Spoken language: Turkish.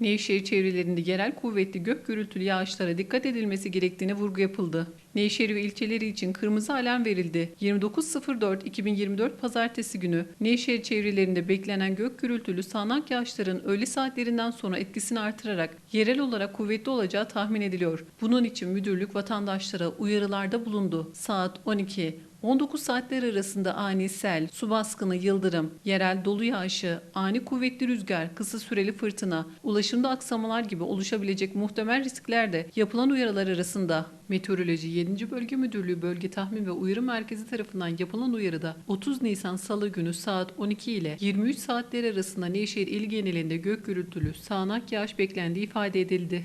Nevşehir çevrelerinde yerel kuvvetli gök gürültülü yağışlara dikkat edilmesi gerektiğine vurgu yapıldı. Nevşehir ve ilçeleri için kırmızı alarm verildi. 29.04.2024 Pazartesi günü Nevşehir çevrelerinde beklenen gök gürültülü sağanak yağışların öğle saatlerinden sonra etkisini artırarak yerel olarak kuvvetli olacağı tahmin ediliyor. Bunun için müdürlük vatandaşlara uyarılarda bulundu. Saat 12 19 saatler arasında ani sel, su baskını, yıldırım, yerel dolu yağışı, ani kuvvetli rüzgar, kısa süreli fırtına, ulaşımda aksamalar gibi oluşabilecek muhtemel riskler de yapılan uyarılar arasında. Meteoroloji 7. Bölge Müdürlüğü Bölge Tahmin ve Uyarı Merkezi tarafından yapılan uyarıda 30 Nisan Salı günü saat 12 ile 23 saatler arasında Nevşehir il genelinde gök gürültülü sağanak yağış beklendiği ifade edildi.